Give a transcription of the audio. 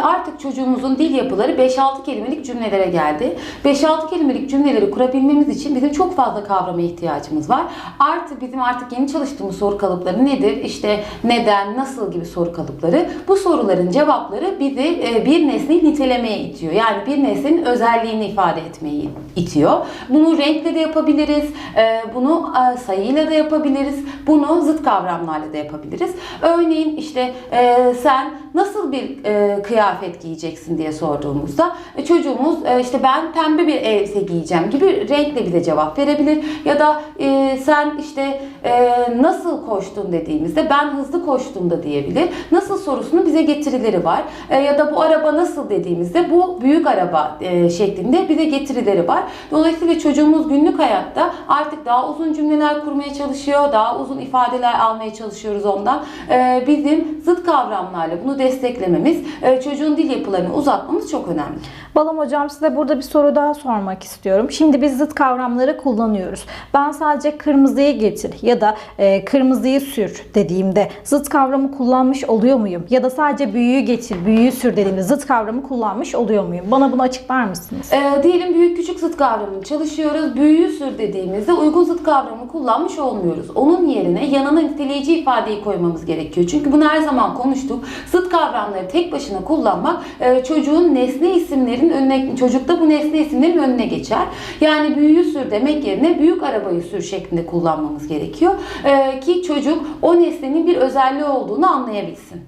şimdi artık çocuğumuzun dil yapıları 5-6 kelimelik cümlelere geldi. 5-6 kelimelik cümleleri kurabilmemiz için bizim çok fazla kavrama ihtiyacımız var. Artı bizim artık yeni çalıştığımız soru kalıpları nedir? İşte neden, nasıl gibi soru kalıpları. Bu soruların cevapları bizi e, bir nesneyi nitelemeye itiyor. Yani bir nesnenin özelliğini ifade etmeyi itiyor. Bunu renkle de yapabiliriz. e, Bunu e, sayıyla da yapabiliriz. Bunu zıt kavramlarla da yapabiliriz. Örneğin işte sen nasıl bir e, kıyafet giyeceksin diye sorduğumuzda e, çocuğumuz e, işte ben pembe bir elbise giyeceğim gibi renkle bize cevap verebilir. Ya da e, sen işte nasıl koştun dediğimizde ben hızlı koştum da diyebilir. Nasıl sorusunun bize getirileri var. Ya da bu araba nasıl dediğimizde bu büyük araba şeklinde bize getirileri var. Dolayısıyla çocuğumuz günlük hayatta artık daha uzun cümleler kurmaya çalışıyor. Daha uzun ifadeler almaya çalışıyoruz ondan. Bizim zıt kavramlarla bunu desteklememiz, e, çocuğun dil yapılarını uzatmamız çok önemli. Balam hocam size burada bir soru daha sormak istiyorum. Şimdi biz zıt kavramları kullanıyoruz. Ben sadece kırmızıyı getir ya da e, kırmızıyı sür dediğimde zıt kavramı kullanmış oluyor muyum? Ya da sadece büyüğü getir, büyüğü sür dediğimde zıt kavramı kullanmış oluyor muyum? Bana bunu açıklar mısınız? E, diyelim büyük küçük zıt kavramını çalışıyoruz. Büyüğü sür dediğimizde uygun zıt kavramı kullanmış olmuyoruz. Onun yerine yanına niteleyici ifadeyi koymamız gerekiyor. Çünkü bunu her zaman konuştuk. Zıt kavramları tek başına kullanmak e, çocuğun nesne isimlerin önüne, çocukta bu nesne isimlerin önüne geçer. Yani büyüğü sür demek yerine büyük arabayı sür şeklinde kullanmamız gerekiyor. E, ki çocuk o nesnenin bir özelliği olduğunu anlayabilsin.